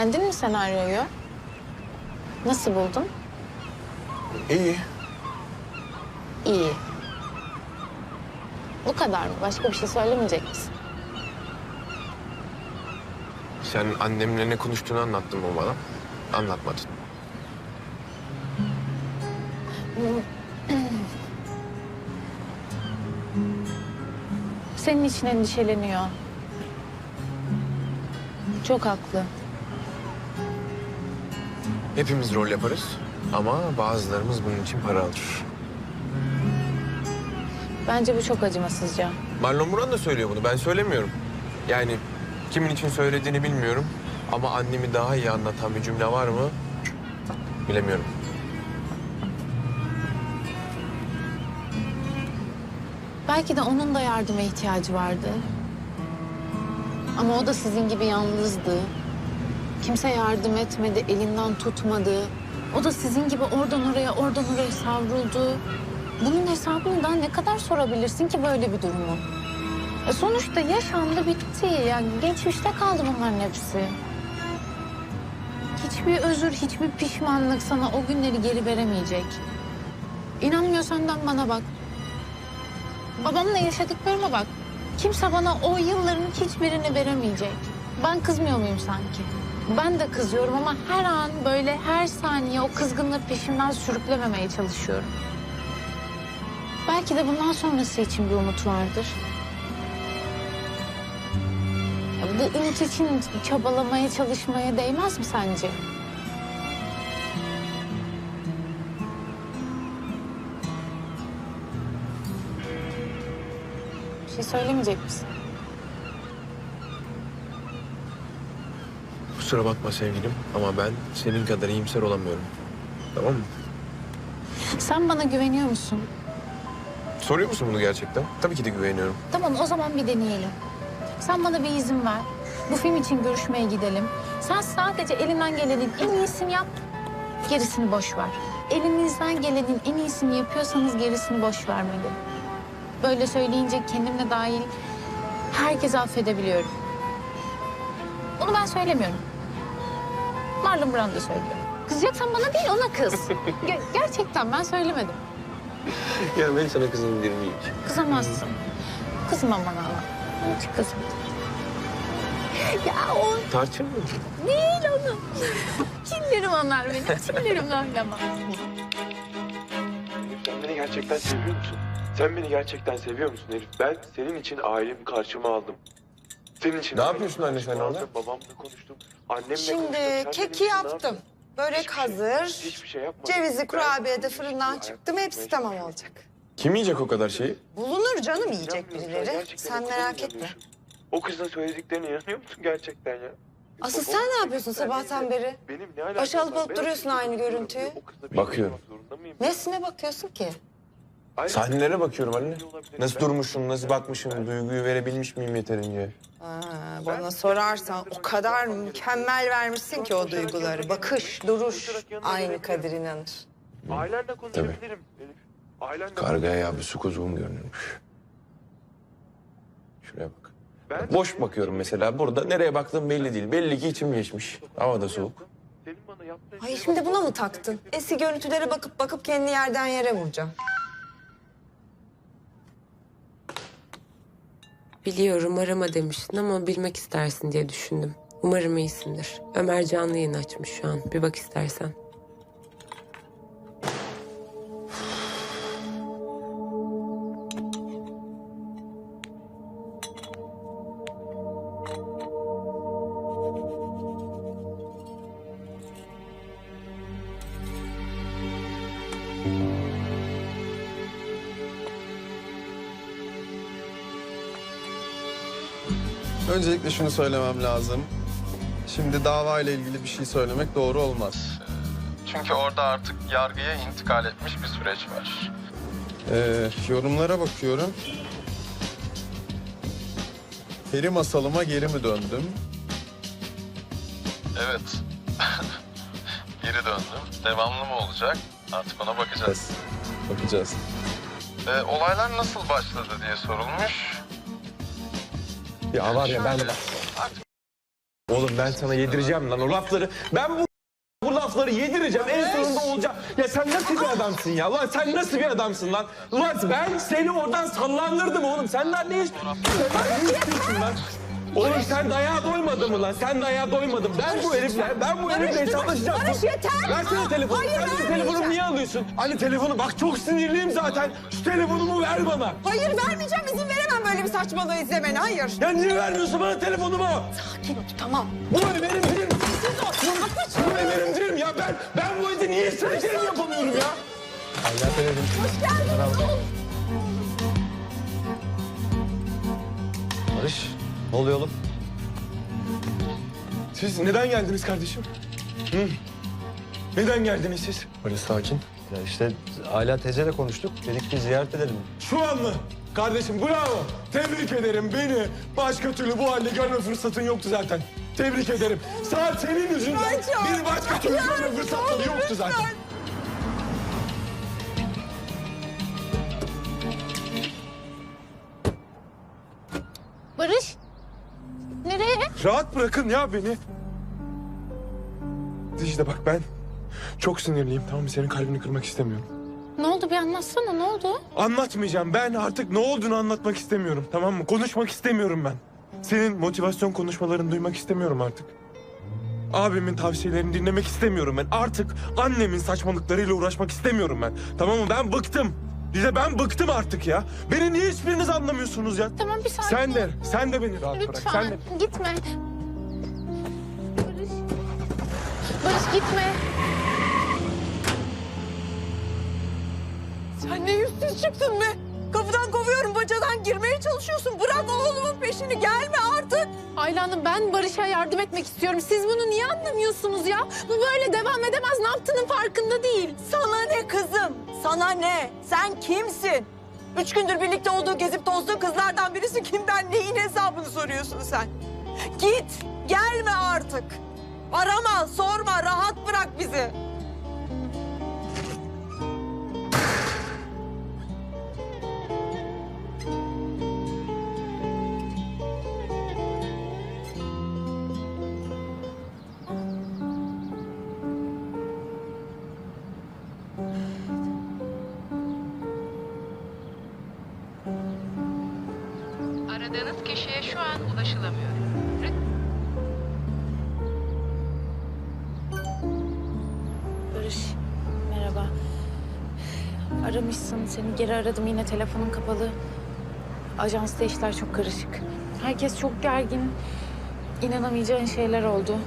Beğendin mi senaryoyu? Nasıl buldun? İyi. İyi. Bu kadar mı? Başka bir şey söylemeyecek misin? Sen annemle ne konuştuğunu anlattın mı bana? Anlatmadın. Senin için endişeleniyor. Çok haklı. Hepimiz rol yaparız ama bazılarımız bunun için para alır. Bence bu çok acımasızca. Marlon Buran da söylüyor bunu. Ben söylemiyorum. Yani kimin için söylediğini bilmiyorum. Ama annemi daha iyi anlatan bir cümle var mı? Bilemiyorum. Belki de onun da yardıma ihtiyacı vardı. Ama o da sizin gibi yalnızdı. Kimse yardım etmedi, elinden tutmadı. O da sizin gibi oradan oraya, oradan oraya savruldu. Bunun hesabını daha ne kadar sorabilirsin ki böyle bir durumu? E sonuçta yaşandı, bitti. Yani geçmişte kaldı bunların hepsi. Hiçbir özür, hiçbir pişmanlık sana o günleri geri veremeyecek. İnanmıyorsan dön bana bak. Babamla yaşadıklarıma bak. Kimse bana o yılların hiçbirini veremeyecek. Ben kızmıyor muyum sanki? Ben de kızıyorum ama her an böyle her saniye o kızgınlığı peşimden sürüklememeye çalışıyorum. Belki de bundan sonrası için bir umut vardır. Ya bu umut için çabalamaya, çalışmaya değmez mi sence? Bir şey söylemeyecek misin? Kusura bakma sevgilim ama ben senin kadar iyimser olamıyorum. Tamam mı? Sen bana güveniyor musun? Soruyor musun bunu gerçekten? Tabii ki de güveniyorum. Tamam o zaman bir deneyelim. Sen bana bir izin ver. Bu film için görüşmeye gidelim. Sen sadece elinden gelenin en iyisini yap. Gerisini boş ver. Elinizden gelenin en iyisini yapıyorsanız gerisini boş vermeli. Böyle söyleyince kendimle dahil herkesi affedebiliyorum. Bunu ben söylemiyorum. Marlon Brando söylüyor. Kızacaksan bana değil ona kız. Ge- gerçekten ben söylemedim. ya ben sana kızım değil miyim? Kızamazsın. Kızma bana ama. Hiç kızma. Ya o Tarçın mı? değil onu. Çillerim onlar benim. Çillerim oynama. Sen beni gerçekten seviyor musun? Sen beni gerçekten seviyor musun Elif? Ben senin için ailemi karşıma aldım. Senin için Ne yapıyorsun anne sen orada? Babamla konuştum. Annemle konuştum. Şimdi Sen keki benim için ne yaptım. yaptın? Börek Hiçbir şey- hazır. hiçbir şey yapmadım. Cevizli Ben kurabiye de fırından şey çıktım. Hepsi tamam şey olacak. Kim yiyecek o kadar şeyi? Bulunur canım yiyecek İnanmıyorum, birileri. gerçekten Sen o merak etme. inanıyorsun. O kızın söylediklerine inanıyor musun gerçekten ya? Asıl sen ne yapıyorsun sabahtan beri? Benim ne alakam Baş alıp alıp duruyorsun aynı görüntüyü. Bakıyorum. Nesine bakıyorsun ki? Sahnelere bakıyorum anne. Nasıl durmuşum, nasıl bakmışım, duyguyu verebilmiş miyim yeterince? Ha, bana sorarsan o kadar mükemmel vermişsin ki o duyguları. Bakış, duruş. Aynı Kadir inanır. Ailenle konuşabilirim Elif. Ailenle Kargaya ya bir su kuzuğum görünürmüş. Şuraya bak. Ben- Boş bakıyorum mesela. Burada nereye baktığım belli değil. Belli ki içim geçmiş. Hava da soğuk. Senin bana yaptığın Ay şimdi buna mı taktın? Eski görüntülere bakıp bakıp kendi yerden yere vuracağım. Biliyorum arama demiştin ama bilmek istersin diye düşündüm. Umarım iyisindir. Ömer canlı yayın açmış şu an. Bir bak istersen. Öncelikle şunu söylemem lazım. Şimdi dava ile ilgili bir şey söylemek doğru olmaz. Çünkü orada artık yargıya intikal etmiş bir süreç var. Ee, yorumlara bakıyorum. Peri masalıma geri mi döndüm? Evet. geri döndüm. Devamlı mı olacak? Artık ona bakacağız. Bakacağız. Ee, olaylar nasıl başladı diye sorulmuş. Ya var ya ben... Oğlum ben sana yedireceğim lan o lafları. Ben bu bu lafları yedireceğim. En sonunda olacak. Ya sen nasıl bir adamsın ya? Lan sen nasıl bir adamsın lan? Lan ben seni oradan sallandırdım oğlum. Senden ne istiyorsun? Sen ne istiyorsun lan? Oğlum sen dayağa doymadın mı lan? Sen dayağa doymadın. Ben bu herifle, ben bu herifle hesaplaşacağım. Barış yeter. Versene telefonu. Hayır, Sen benim telefonumu niye alıyorsun? Hani telefonu bak çok sinirliyim zaten. Şu telefonumu ver bana. Hayır vermeyeceğim izin veremem böyle bir saçmalığı izlemene hayır. Ya niye vermiyorsun bana telefonumu? Sakin ol tamam. Bu ev benim değil. Bu değil ya. Ben, ben bu evde niye istediklerimi yapamıyorum ya? Hoş geldin. Barış, ne oluyor oğlum? Siz neden geldiniz kardeşim? Hı? Neden geldiniz siz? Barış sakin. Ya işte Ayla teyzeyle konuştuk. Dedik bir ziyaret edelim. Şu an mı? Kardeşim bravo. Tebrik ederim beni. Başka türlü bu halde görme fırsatın yoktu zaten. Tebrik ederim. Saat senin yüzünden bir başka türlü görme fırsatları yoktu zaten. Rahat bırakın ya beni. İşte bak ben çok sinirliyim tamam mı? Senin kalbini kırmak istemiyorum. Ne oldu bir anlatsana ne oldu? Anlatmayacağım. Ben artık ne olduğunu anlatmak istemiyorum. Tamam mı? Konuşmak istemiyorum ben. Senin motivasyon konuşmalarını duymak istemiyorum artık. Abimin tavsiyelerini dinlemek istemiyorum ben. Artık annemin saçmalıklarıyla uğraşmak istemiyorum ben. Tamam mı? Ben bıktım. Bize ben bıktım artık ya. Beni niye hiçbiriniz anlamıyorsunuz ya? Tamam bir sakin Sen de, sen de beni rahat bırak. Lütfen Sen de. gitme. Barış. Barış gitme. Sen ne yüzsüz çıktın be? Kapıdan kovuyorum bacadan girmeye çalışıyorsun. Bırak oğlumun peşini gelme artık. Ayla Hanım ben Barış'a yardım etmek istiyorum. Siz bunu niye anlamıyorsunuz ya? Bu böyle devam edemez. Ne yaptığının farkında değil. Sana ne kızım? Sana ne? Sen kimsin? Üç gündür birlikte olduğu gezip tozduğu kızlardan birisi kimden neyin hesabını soruyorsun sen? Git, gelme artık. Arama, sorma, rahat bırak bizi. Kişiye şu an ulaşılamıyor. Barış merhaba. Aramışsın seni geri aradım yine telefonun kapalı. Ajansta işler çok karışık. Herkes çok gergin. İnanamayacağın şeyler oldu.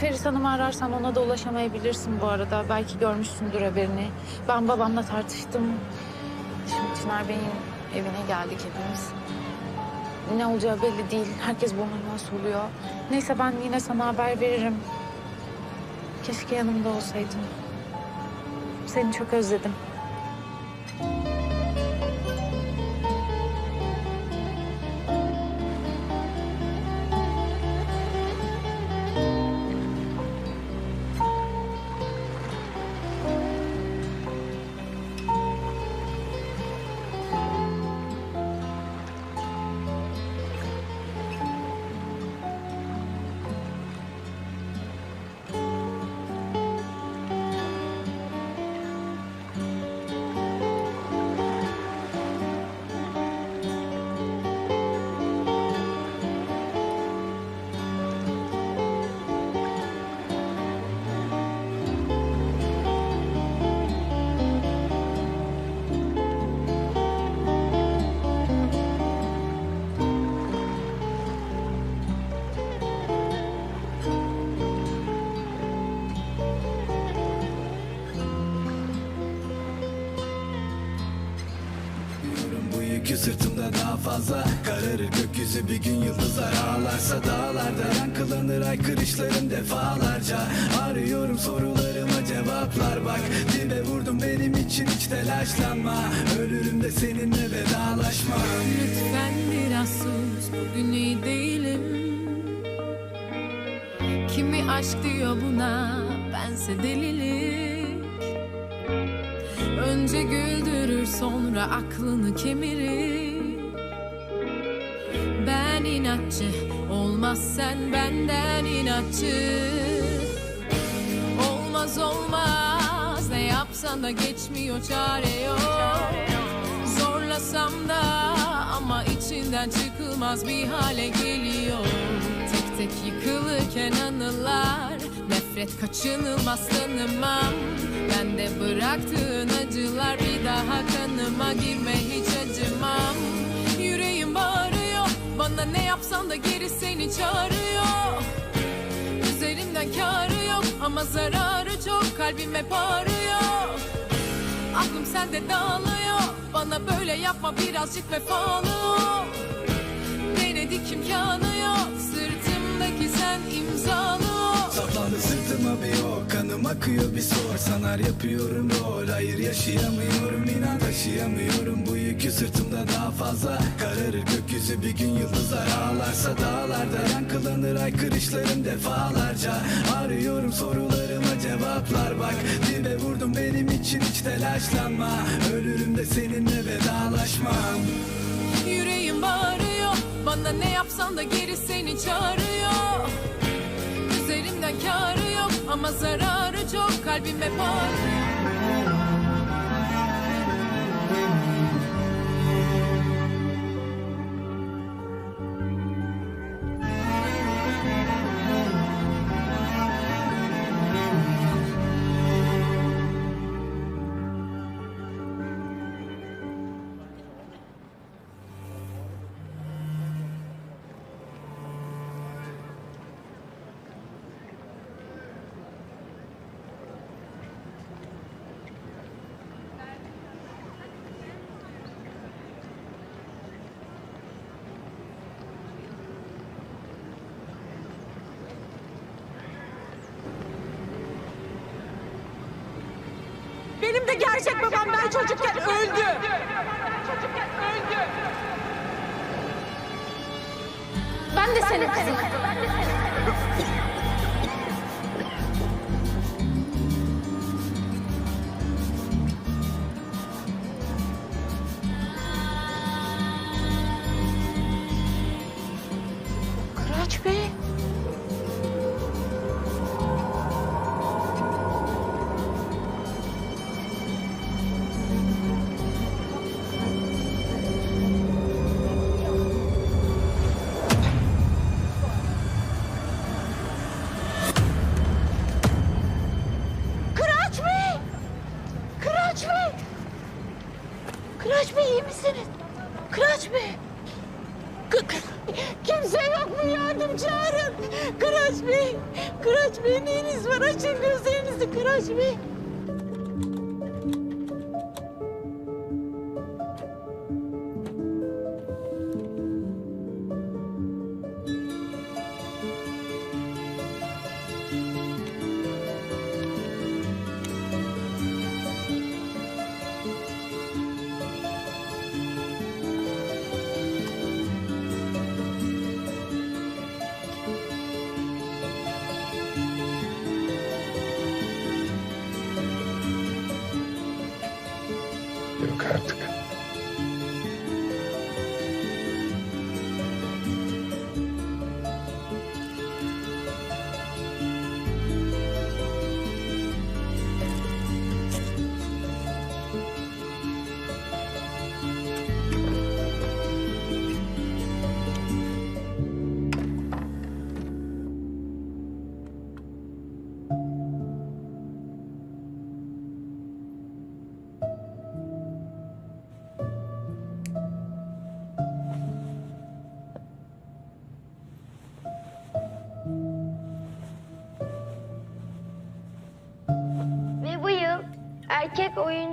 Feris Hanım'ı ararsan ona da ulaşamayabilirsin bu arada. Belki görmüşsündür haberini. Ben babamla tartıştım. Şimdi Çınar Bey'in evine geldik hepimiz. Ne olacağı belli değil. Herkes burnundan soluyor. Neyse ben yine sana haber veririm. Keşke yanımda olsaydın. Seni çok özledim. Yükü sırtımda daha fazla Kararır. Gökyüzü bir gün yıldızlar ağlarsa Dağlarda yankılanır. Aykırışların defalarca. Arıyorum sorularıma cevaplar. Bak Dibe vurdum benim için hiç telaşlanma. Ölürüm de seninle vedalaşmam Lütfen biraz sus, bugün iyi değilim. Kimi aşk diyor buna, bense delilik. Önce güldürür, sonra aklını kemirir. Ben inatçı Olmaz sen benden inatçı. Olmaz olmaz Ne yapsan da geçmiyor çare yok. Zorlasam da ama içinden çıkılmaz bir hale geliyor. Tek tek yıkılırken anılar Nefret kaçınılmaz tanımam Ben de bıraktığın acılar bir daha kanıma girme hiç acımam. Yüreğim bağırıyor Bana ne yapsan da geri seni çağırıyor. Üzerimden kârı yok ama zararı çok Kalbim hep ağrıyor Aklım sende dağılıyor Bana böyle yapma birazcık vefalı ol. Denedik imkanı Saplandı sırtıma bir ok Kanım akıyor bir sor. Sanar yapıyorum rol Hayır yaşayamıyorum inan taşıyamıyorum. Bu yükü sırtımda daha fazla Kararır. Gökyüzü bir gün yıldızlar Ağlarsa dağlarda yankılanır. Aykırışlarım defalarca Arıyorum sorularıma cevaplar. Bak Dibe vurdum benim için hiç telaşlanma. Ölürüm de seninle vedalaşmam. Yüreğim bağırıyor Bana ne yapsan da geri seni çağırıyor Üzerimden kârı yok ama zararı çok. Kalbim hep Benim de gerçek babam ben çocukken öldü. Ben de senin kızım.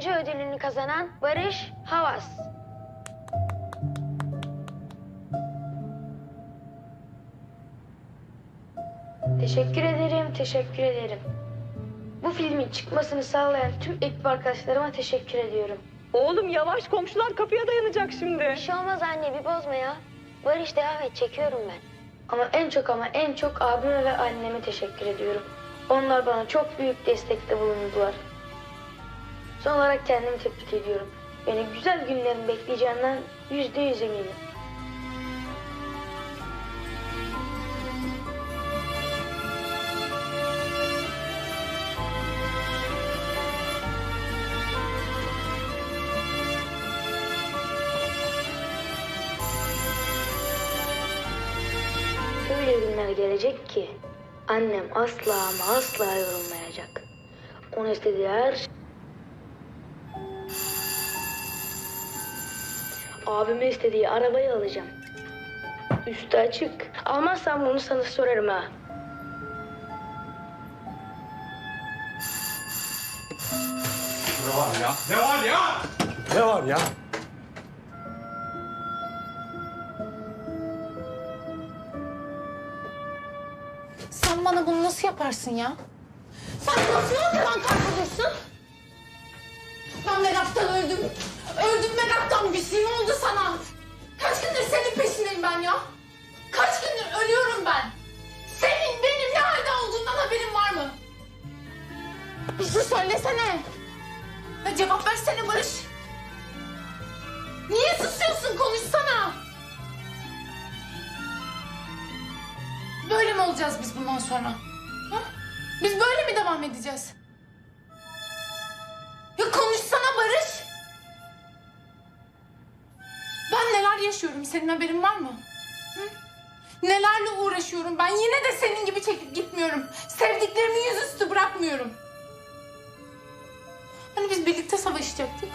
Oyuncu ödülünü kazanan Barış Havas. Teşekkür ederim, teşekkür ederim. Bu filmin çıkmasını sağlayan tüm ekip arkadaşlarıma teşekkür ediyorum. Oğlum yavaş komşular kapıya dayanacak şimdi. Bir şey olmaz anne, bir bozma ya. Barış devam et, çekiyorum ben. Ama en çok ama en çok abime ve anneme teşekkür ediyorum. Onlar bana çok büyük destekte bulundular. Son olarak kendimi tebrik ediyorum. Beni güzel günlerin bekleyeceğinden yüzde yüz eminim. Öyle günler gelecek ki annem asla ama asla yorulmayacak. Onu istediği her Abimin istediği arabayı alacağım. Üstü açık. Almazsam bunu sana sorarım ha. Ne var ya? Sen bana bunu nasıl yaparsın ya? Sen nasıl ortadan kaybolursun? Ben meraktan öldüm. Öldüm meraktan. Bir şey oldu sana? Kaç gündür senin peşindeyim ben ya? Kaç gündür ölüyorum ben? Senin benim ne halde olduğundan haberin var mı? Bir şey söylesene. Ya cevap versene Barış. Niye susuyorsun? Konuşsana. Böyle mi olacağız biz bundan sonra? Ha? Biz böyle mi devam edeceğiz? Yaşıyorum senin haberin var mı? Hı? Nelerle uğraşıyorum ben yine de senin gibi çekip gitmiyorum. Sevdiklerimi yüzüstü bırakmıyorum. Hani biz birlikte savaşacaktık.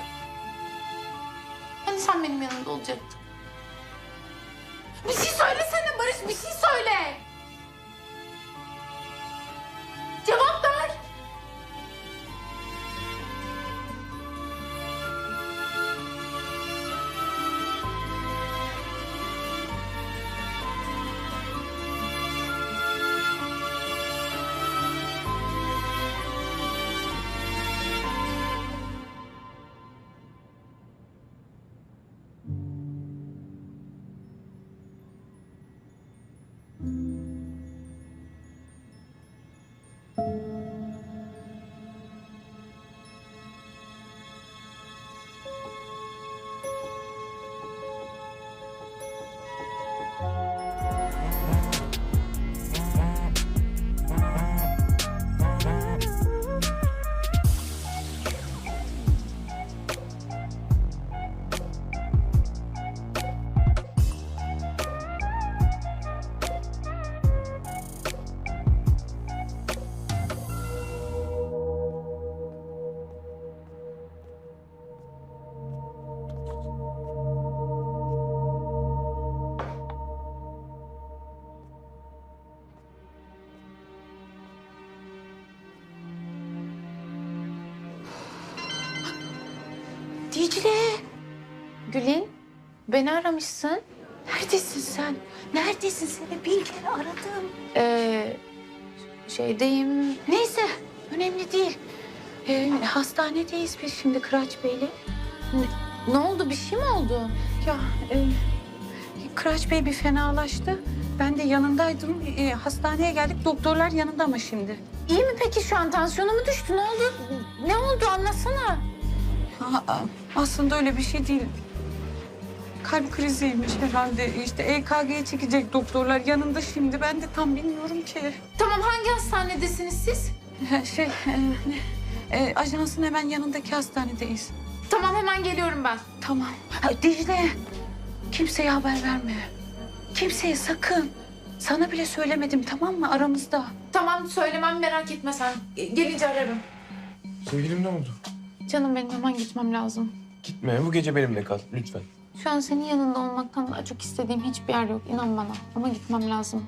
Hani sen benim yanımda olacaktın. Bir şey söylesene Barış bir şey söyle. Beni aramışsın. Neredesin sen? Neredesin seni? Bin kere aradım. Ee, şeydeyim. Neyse, önemli değil. Ee, hastanedeyiz biz şimdi Kıraç Bey'le. Ne oldu? Bir şey mi oldu? Ya, e, Kıraç Bey bir fenalaştı. Ben de yanındaydım. E, hastaneye geldik. Doktorlar yanında ama şimdi. İyi mi peki şu an? Tansiyonu mu düştü? Ne oldu? Ne oldu? Anlatsana. Aa, aslında öyle bir şey değil. Kalp kriziymiş herhalde. İşte EKG'ye çekecek doktorlar yanında şimdi. Ben de tam bilmiyorum ki. Tamam hangi hastanedesiniz siz? Şey, e, e, ajansın hemen yanındaki hastanedeyiz. Tamam hemen geliyorum ben. Tamam. Ha, Dicle, kimseye haber verme. Kimseye sakın. Sana bile söylemedim tamam mı aramızda? Tamam söylemem merak etme sen. Ge- Gelince ararım. Sevgilim ne oldu? Canım benim hemen gitmem lazım. Gitme bu gece benimle kal lütfen. Şu an senin yanında olmaktan daha çok istediğim hiçbir yer yok. inan bana. Ama gitmem lazım.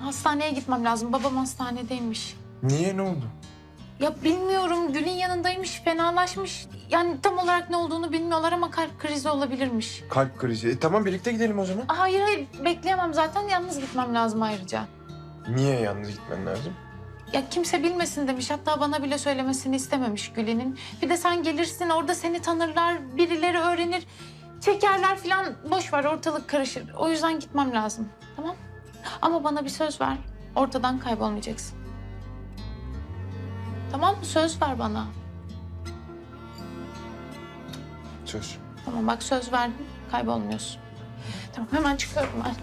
Hastaneye gitmem lazım. Babam hastanedeymiş. Niye ne oldu? Ya bilmiyorum. Gül'ün yanındaymış. Fenalaşmış. Yani tam olarak ne olduğunu bilmiyorlar ama kalp krizi olabilirmiş. Kalp krizi. E, tamam birlikte gidelim o zaman. Hayır hayır bekleyemem zaten. Yalnız gitmem lazım ayrıca. Niye yalnız gitmen lazım? Ya kimse bilmesin demiş. Hatta bana bile söylemesini istememiş Gül'ünün. Bir de sen gelirsin orada seni tanırlar. Birileri öğrenir. Çekerler falan. Boş ver ortalık karışır. O yüzden gitmem lazım. Tamam? Ama bana bir söz ver. Ortadan kaybolmayacaksın. Tamam mı? Söz ver bana. Söz. Tamam bak söz verdim. Kaybolmuyorsun. Tamam hemen çıkıyorum ben.